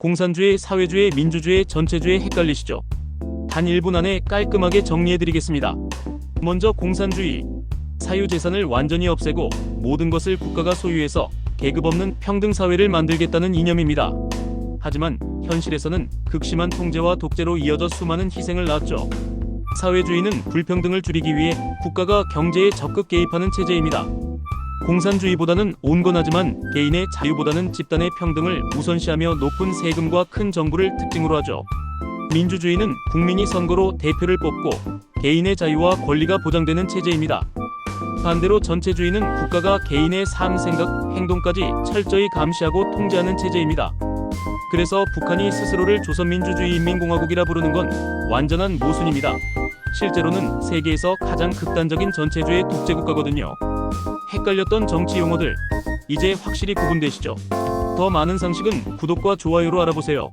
공산주의, 사회주의, 민주주의, 전체주의 헷갈리시죠? 단 1분 안에 깔끔하게 정리해드리겠습니다. 먼저 공산주의. 사유재산을 완전히 없애고 모든 것을 국가가 소유해서 계급 없는 평등 사회를 만들겠다는 이념입니다. 하지만 현실에서는 극심한 통제와 독재로 이어져 수많은 희생을 낳았죠. 사회주의는 불평등을 줄이기 위해 국가가 경제에 적극 개입하는 체제입니다. 공산주의보다는 온건하지만 개인의 자유보다는 집단의 평등을 우선시하며 높은 세금과 큰 정부를 특징으로 하죠. 민주주의는 국민이 선거로 대표를 뽑고 개인의 자유와 권리가 보장되는 체제입니다. 반대로 전체주의는 국가가 개인의 삶, 생각, 행동까지 철저히 감시하고 통제하는 체제입니다. 그래서 북한이 스스로를 조선민주주의인민공화국이라 부르는 건 완전한 모순입니다. 실제로는 세계에서 가장 극단적인 전체주의 독재국가거든요. 헷갈렸던 정치 용어들 이제 확실히 구분되시죠? 더 많은 상식은 구독과 좋아요로 알아보세요.